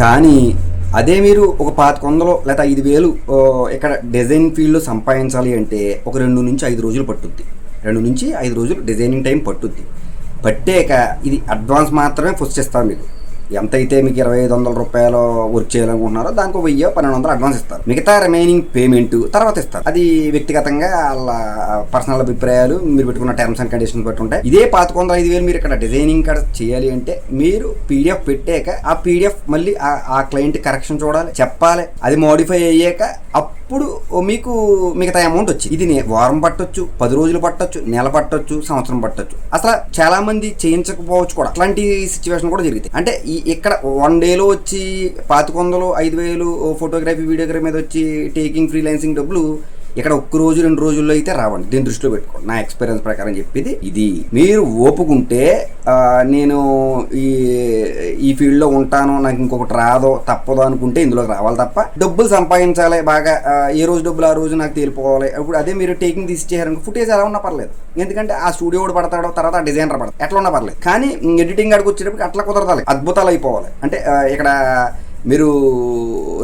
కానీ అదే మీరు ఒక పాతిక వందలు లేదా ఐదు వేలు ఇక్కడ డిజైన్ ఫీల్డ్లో సంపాదించాలి అంటే ఒక రెండు నుంచి ఐదు రోజులు పట్టుద్ది. రెండు నుంచి ఐదు రోజులు డిజైనింగ్ టైం పట్టుద్ది. పట్టాక ఇది అడ్వాన్స్ మాత్రమే ఫస్ట్ ఇస్తాం మీకు ఎంత అయితే మీకు ఇరవై ఐదు వందల రూపాయలు వర్క్ చేయాలనుకుంటున్నారో దానికి వెయ్యి పన్నెండు వందలు అడ్వాన్స్ ఇస్తారు. మిగతా రిమైనింగ్ పేమెంట్ తర్వాత ఇస్తారు. అది వ్యక్తిగతంగా వాళ్ళ పర్సనల్ అభిప్రాయాలు మీరు పెట్టుకున్న టర్మ్స్ అండ్ కండిషన్స్ బట్టి ఉంటాయి. ఇదే పాతిక వందల ఐదు వేలు మీరు ఇక్కడ డిజైనింగ్ ఇక్కడ చేయాలి అంటే మీరు పీడిఎఫ్ పెట్టాక ఆ పీడిఎఫ్ మళ్ళీ ఆ- ఆ క్లయింట్ కరెక్షన్ చూడాలి చెప్పాలి. అది మోడిఫై అయ్యాక అప్పుడు మీకు మిగతా అమౌంట్ వచ్చి ఇది వారం పట్టొచ్చు పది రోజులు పట్టొచ్చు నెల పట్టొచ్చు సంవత్సరం పట్టొచ్చు. అసలు చాలా మంది చేయించకపోవచ్చు కూడా. అట్లాంటి సిచ్యువేషన్ కూడా జరుగుతాయి. అంటే ఈ ఇక్కడ వన్ డేలో వచ్చి పాతికొందలు ఐదు వేలు ఫోటోగ్రఫీ వీడియోగ్రఫీ మీద వచ్చి టేకింగ్ ఫ్రీలాన్సింగ్ డబ్బులు ఇక్కడ ఒక్క రోజు రెండు రోజుల్లో అయితే రావండి. దీన్ని దృష్టిలో పెట్టుకోండి. నా ఎక్స్పీరియన్స్ ప్రకారం చెప్పేది ఇది. మీరు ఓపుకుంటే నేను ఈ ఈ ఫీల్డ్లో ఉంటాను నాకు ఇంకొకటి రాదో తప్పదో అనుకుంటే ఇందులోకి రావాలి తప్ప డబ్బులు సంపాదించాలి బాగా ఏ రోజు డబ్బులు ఆ రోజు నాకు తేలిపోవాలి. ఇప్పుడు అదే మీరు టేకింగ్ తీసి చేయారనుకో ఫుటేజ్ ఎలా ఉన్నా పర్లేదు. ఎందుకంటే ఆ స్టూడియో కూడా పడతాడో తర్వాత ఆ డిజైనర్ పడతాడు ఎట్లా ఉన్నా పర్లేదు. కానీ ఎడిటింగ్ అడిగి వచ్చేటప్పుడు అట్లా కుదరదాలి. అద్భుతాలు అయిపోవాలి. అంటే ఇక్కడ మీరు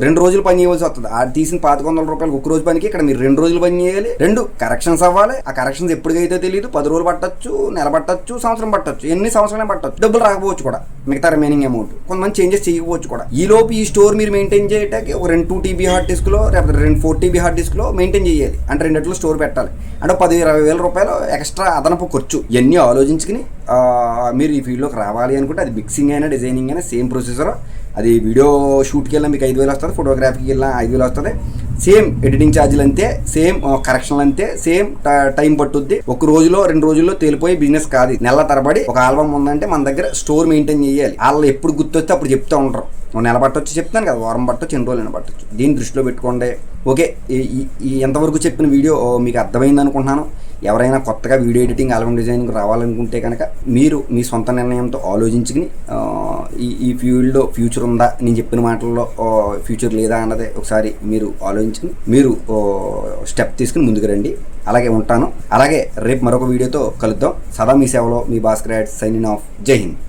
రెండు రోజులు పని చేయవలసి వస్తుంది. ఆ తీసిన పాతిక వందల రూపాయలు ఒక రోజు పనికి ఇక్కడ మీరు రెండు రోజులు పని చేయాలి. రెండు కరెక్షన్స్ అవ్వాలి. ఆ కరెక్షన్స్ ఎప్పటికైతే తెలియదు పది రోజులు పట్టొచ్చు నెల పట్టొచ్చు సంవత్సరం పట్టొచ్చు ఎన్ని సంవత్సరాలు పట్టచ్చు. డబ్బులు రాకపోవచ్చు కూడా. మిగతా రిమైనింగ్ అమౌంట్ కొంతమంది చేంజెస్ చేయకపోవచ్చు కూడా. ఈ లోపు ఈ స్టోర్ మీరు మెయింటైన్ చేయడానికి ఒక రెండు టూ టీబీ హార్డ్ డిస్క్లో లేకపోతే రెండు ఫోర్ టీబీ హార్డ్ డిస్క్లో మెయింటైన్ చేయాలి. అంటే రెండిట్లో స్టోర్ పెట్టాలి. అంటే పది ఇరవై వేల రూపాయలు ఎక్స్ట్రా అదనపు ఖర్చు. ఇవన్నీ ఆలోచించుకుని మీరు ఈ ఫీల్డ్లోకి రావాలి అనుకుంటే అది మిక్సింగ్ అయినా డిజైనింగ్ అయినా సేమ్ ప్రొసెసర్ అది వీడియో షూట్కి వెళ్ళినా మీకు ఐదు వేలు వస్తుంది. వస్తుంది ఫోటోగ్రఫీకి వెళ్ళినా ఐదు వేలు వస్తుంది. సేమ్ ఎడిటింగ్ ఛార్జీలు అంతే సేమ్ కరెక్షన్లు అంతే సేమ్ టైం పట్టుద్ది. ఒక రోజులో రెండు రోజుల్లో తేలిపోయి బిజినెస్ కాదు నెల తరబడి ఒక ఆల్బమ్ ఉందంటే మన దగ్గర స్టోర్ మెయింటైన్ చేయాలి. వాళ్ళు ఎప్పుడు గుర్తొస్తే అప్పుడు చెప్తూ ఉంటారు. నెల పట్టొచ్చు చెప్తాను కదా వారం పట్టొచ్చు ఎన్ని రోజులు పట్టొచ్చు. దీన్ని దృష్టిలో పెట్టుకోండి. ఓకే ఈ- ఈ- ఎంతవరకు చెప్పిన వీడియో మీకు అర్థమైంది అనుకుంటున్నాను. ఎవరైనా కొత్తగా వీడియో ఎడిటింగ్ ఆల్బమ్ డిజైనింగ్ రావాలనుకుంటే కనుక మీరు మీ సొంత నిర్ణయంతో ఆలోచించుకుని ఈ ఈ ఫీల్డ్లో ఫ్యూచర్ ఉందా? నేను చెప్పిన మాటల్లో ఫ్యూచర్ లేదా అన్నది ఒకసారి మీరు ఆలోచించుకుని మీరు స్టెప్ తీసుకుని ముందుకు రండి. అలాగే ఉంటాను. అలాగే రేపు మరొక వీడియోతో కలుద్దాం. సదా మీ సేవలో మీ భాస్కర్ యాడ్ ఆఫ్ జై హింద్.